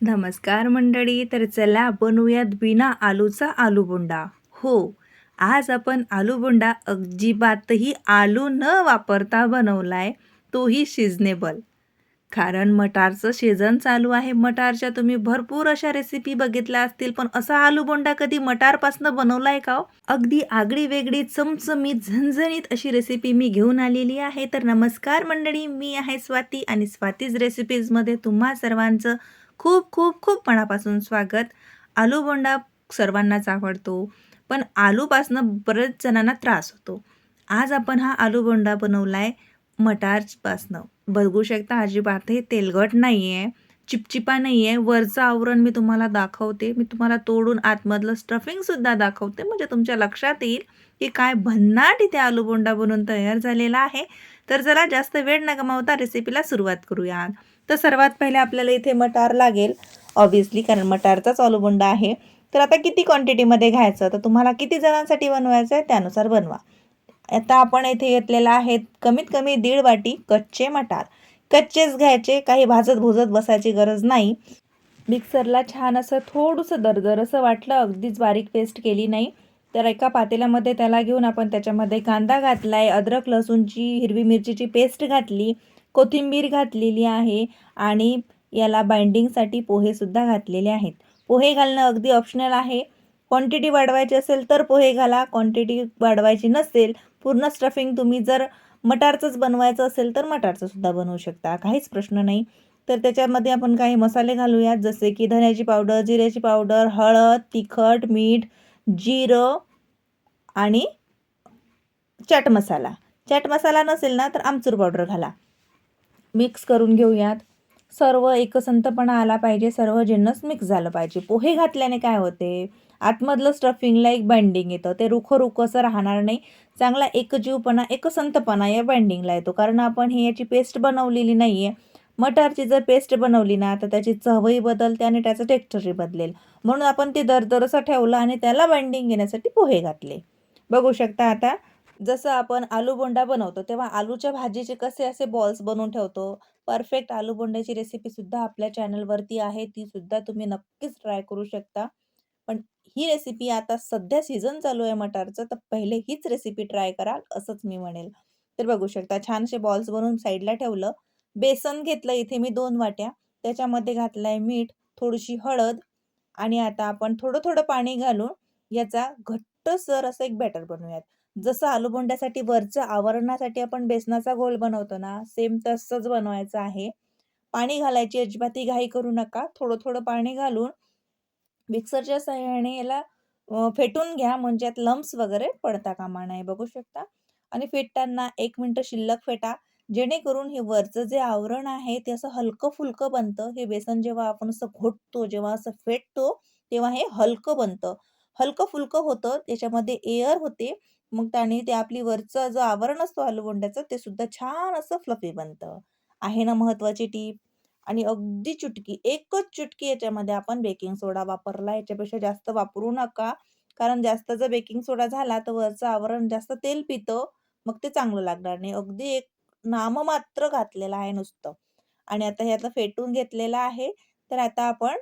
नमस्कार मंडळी तर चला बनवूयात बिना आलूचा आलू बोंडा हो आज आपण आलू बोंडा अजिबातही आलू न वापरता बनवलाय तोही शिजनेबल कारण मटारचं सीझन चालू आहे. मटारच्या तुम्ही भरपूर अशा रेसिपी बघितल्या असतील पण असा आलू बोंडा कधी मटारपासनं बनवलाय का हो? अगदी आगळी वेगळी चमचमीत झणझणीत अशी रेसिपी मी घेऊन आलेली आहे. तर नमस्कार मंडळी मी आहे स्वाती आणि स्वातीज रेसिपीजमध्ये तुम्हा सर्वांचं खूप खूप खूप मनापासून स्वागत. आलू बोंडा सर्वांनाच आवडतो पण आलूपासनं बरेच जणांना त्रास होतो. आज आपण हा आलू बोंडा बनवला आहे मटारपासनं. बघू शकता अजिबातही तेलगट नाही आहे चिपचिपा नाही आहे वरचं आवरण मी तुम्हाला दाखवते. मी तुम्हाला तोडून आतमधलं स्टफिंगसुद्धा दाखवते. म्हणजे तुमच्या लक्षात येईल की काय भन्नाट इथे आलूबोंडा बनवून तयार झालेला आहे. तर जरा जास्त वेळ न गमावता रेसिपीला सुरुवात करूया तर सर्वात पहिले आपल्याला इथे मटार लागेल ऑब्वियसली कारण मटारचाच आलूबोंडा आहे. तर आता किती क्वांटिटीमध्ये घ्यायचं? तर तुम्हाला किती जणांसाठी बनवायचं आहे त्यानुसार बनवा. आता आपण इथे घेतलेला आहे कमीत कमी दीड वाटी कच्चे मटार. कच्चेच घ्यायचे काही भाजत भुजत बसायची गरज नाही. मिक्सरला छान असं थोडंसं दरदर असं वाटलं अगदीच बारीक पेस्ट केली नाही. तर एका पातेल्यामध्ये त्याला घेऊन आपण त्याच्यामध्ये कांदा घातला आहे अद्रक लसूणची हिरवी मिरचीची पेस्ट घातली. कोथिंबीर घातलेली आहे आणि याला बाइंडिंगसाठी पोहेसुद्धा घातलेले आहेत. पोहे घालणं अगदी ऑप्शनल आहे. क्वांटिटी वाढवायची असेल तर पोहे घाला. क्वांटिटी वाढवायची नसेल पूर्ण स्टफिंग तुम्ही जर मटारचंच बनवायचं असेल तर मटारचं सुद्धा बनवू शकता. काहीच प्रश्न नाही. तर त्याच्यामध्ये आपण काही मसाले घालूयात जसे की धन्याची पावडर जिऱ्याची पावडर हळद तिखट मीठ जिरं आणि चाट मसाला. चाट मसाला नसेल ना तर आमचूर पावडर घाला. मिक्स करून घेऊयात. सर्व एकसंतपणा आला पाहिजे सर्व जिन्नस मिक्स झालं पाहिजे. पोहे घातल्याने काय होते? आतमधलं स्टफिंगला एक बाइंडिंग येतं. ते रुखं रुखो असं राहणार नाही. चांगला एकजीवपणा एकसंतपणा या बाइंडिंगला येतो. कारण आपण हे याची पेस्ट बनवलेली नाही आहे मटारची जर पेस्ट बनवली ना तर त्याची चवही बदलते आणि त्याचं टेक्स्चरही बदलेल. म्हणून आपण ते दरदर असं ठेवलं आणि त्याला बाइंडिंग घेण्यासाठी पोहे घातले. बघू शकता आता जसं आपण आलू बोंडा बनवतो तेव्हा आलूच्या भाजीचे कसे असे बॉल्स बनवून ठेवतो. परफेक्ट आलू बोंड्याची रेसिपीसुद्धा आपल्या चॅनलवरती आहे ती सुद्धा तुम्ही नक्कीच ट्राय करू शकता. पण ही रेसिपी आता सध्या सीझन चालू आहे मटारचं तर पहिले हीच रेसिपी ट्राय कराल असंच मी म्हणेल. तर बघू शकता छानसे बॉल्स बनवून साईडला ठेवलं. बेसन घेतलं इथे मी दोन वाट्या. त्याच्यामध्ये घातलं आहे मीठ थोडीशी हळद आणि आता आपण थोडं थोडं पाणी घालून याचा घट्टसर असं एक बॅटर बनवूयात. जसं आलूबोंड्यासाठी वरचं आवरणासाठी आपण बेसनाचा घोल बनवतो ना सेम तसंच बनवायचं आहे. पाणी घालायची अजिबाती घाई करू नका. थोडं थोडं पाणी घालून मिक्सरच्या सहाय्याने याला फेटून घ्या. म्हणजे यात लम्स वगैरे पडता कामा नाही बघू शकता. आणि फेटताना एक मिनटं शिल्लक फेटा. जेणेकरून हे वरचं जे आवरण आहे ते असं हलकं फुलकं बनतं. हे बेसन जेव्हा आपण असं घोटतो जेव्हा असं फेटतो तेव्हा हे हलकं बनतं. हलकं फुलकं होतं त्याच्यामध्ये एअर होते. मग त्याने ते आपली वरचं जो आवरण असतो आलूबोंड्याचं ते सुद्धा छान असं फ्लफी बनतं. आहे ना महत्त्वाची टीप आणि अगदी चुटकी एकच चुटकी याच्यामध्ये आपण बेकिंग सोडा वापरला याच्यापेक्षा जास्त वापरू नका. कारण जास्त जर बेकिंग सोडा झाला तर वरचं आवरण जास्त तेल पितं मग ते चांगलं लागणार नाही. अगदी एक नाममात्र घातलेलं आहे नुसतं. आणि आता हे आता फेटून घेतलेलं आहे. तर आता आपण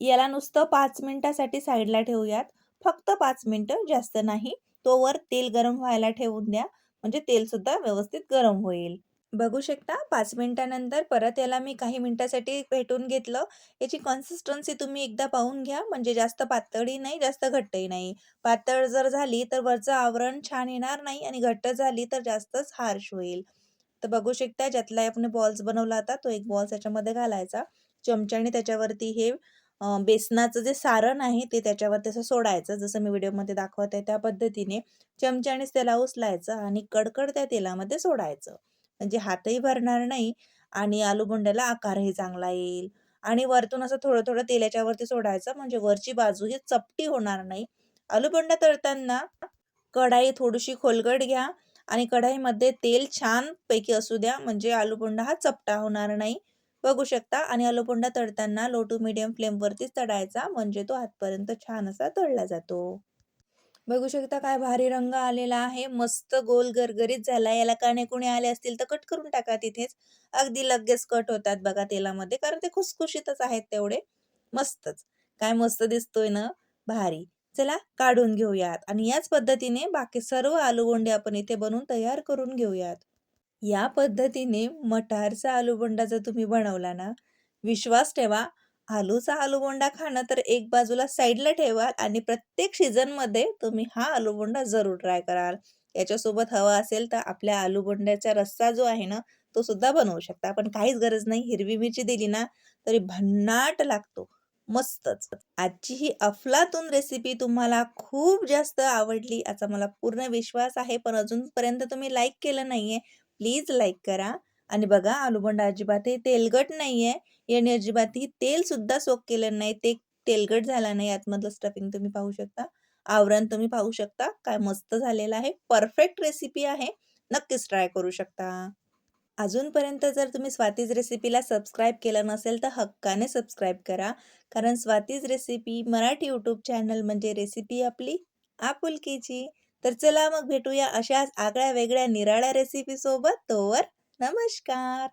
याला नुसतं पाच मिनिटासाठी साईडला ठेवूयात. फक्त पाच मिनिटं जास्त नाही. तोवर तेल गरम व्हायला ठेवून द्या म्हणजे तेल सुद्धा व्यवस्थित गरम होईल. बघू शकता पाच मिनिटानंतर परत याला मी काही मिनिटासाठी भेटून घेतलं. याची कन्सिस्टन्सी तुम्ही एकदा पाहून घ्या म्हणजे जास्त पातळी नाही जास्त घट्टही नाही. पातळ जर झाली तर वरचं आवरण छान येणार नाही आणि घट्ट झाली तर जास्तच हार्श होईल. तर बघू शकता ज्यातला आपण बॉल्स बनवला होता तो एक बॉल्स याच्यामध्ये घालायचा. चमच्याने त्याच्यावरती हे बेसनाचं जे सारण आहे ते त्याच्यावर तसं सोडायचं. जसं मी व्हिडिओमध्ये दाखवत आहे त्या पद्धतीने चमच्यानेच त्याला उचलायचं आणि कडकड त्या तेलामध्ये सोडायचं. म्हणजे हातही भरणार नाही आणि आलूबोंड्याला आकारही चांगला येईल. आणि वरतून असं थोडं थोडं तेलाच्या वरती सोडायचं. म्हणजे वरची बाजू ही चपटी होणार नाही. आलूबोंडा तळताना कढाई थोडीशी खोलगट घ्या आणि कढाईमध्ये तेल छान पैकी असू द्या. म्हणजे आलूबोंडा हा चपटा होणार नाही. बघू शकता आणि आलूपोंडा तळताना लो टू मिडियम फ्लेमवरतीच तळायचा म्हणजे तो आतपर्यंत छान असा तळला जातो बघू शकता काय भारी रंग आलेला आहे. मस्त गोल गरगरीत झाला. याला काणे-कुणे आले असतील तर कट करून टाका तिथेच. अगदी लगेच कट होतात बघा तेलामध्ये कारण ते खुसखुशीतच आहेत तेवढे. मस्तच. काय मस्त दिसतोय ना? भारी. चला काढून घेऊयात आणि याच पद्धतीने बाकी सर्व आलूगोंडे आपण इथे बनवून तयार करून घेऊयात. या पद्धतीने मटारचा आलूबोंडा जर तुम्ही बनवला ना, विश्वास ठेवा आलूचा आलूबोंडा खाणं तर एक बाजूला साईडला ठेवाल आणि प्रत्येक सीझनमध्ये तुम्ही हा आलूबोंडा जरूर ट्राय कराल. याच्यासोबत हवा असेल तर आपल्या आलूबोंड्याचा रस्सा जो आहे ना, तो सुद्धा बनवू शकता. पण काहीच गरज नाही. हिरवी मिरची दिली ना, तरी भन्नाट लागतो. मस्तच. आजची ही अफलातून रेसिपी तुम्हाला खूप जास्त आवडली याचा मला पूर्ण विश्वास आहे. पण अजूनपर्यंत तुम्ही लाईक केलं नाहीये, प्लीज लाईक करा आणि बघा आलूबोंडा तेलगट तेलकट आहे याने अजिबातही तेलसुद्धा सोक केलं नाही. ते तेलकट झाला नाही. आतमधलं स्टफिंग तुम्ही पाहू शकता. आवरण तुम्ही पाहू शकता. काय मस्त झालेलं आहे. परफेक्ट रेसिपी आहे. नक्कीच ट्राय करू शकता. अजूनपर्यंत जर तुम्ही स्वातीज रेसिपीला सबस्क्राईब केलं नसेल तर हक्काने सबस्क्राईब करा. कारण Swati's recipe Marathi YouTube channel म्हणजे रेसिपी आपली आपुलकीची. तर चला मग भेटूया अशाच आगळ्या वेगळ्या निराळ्या रेसिपीसोबत. तोवर नमस्कार.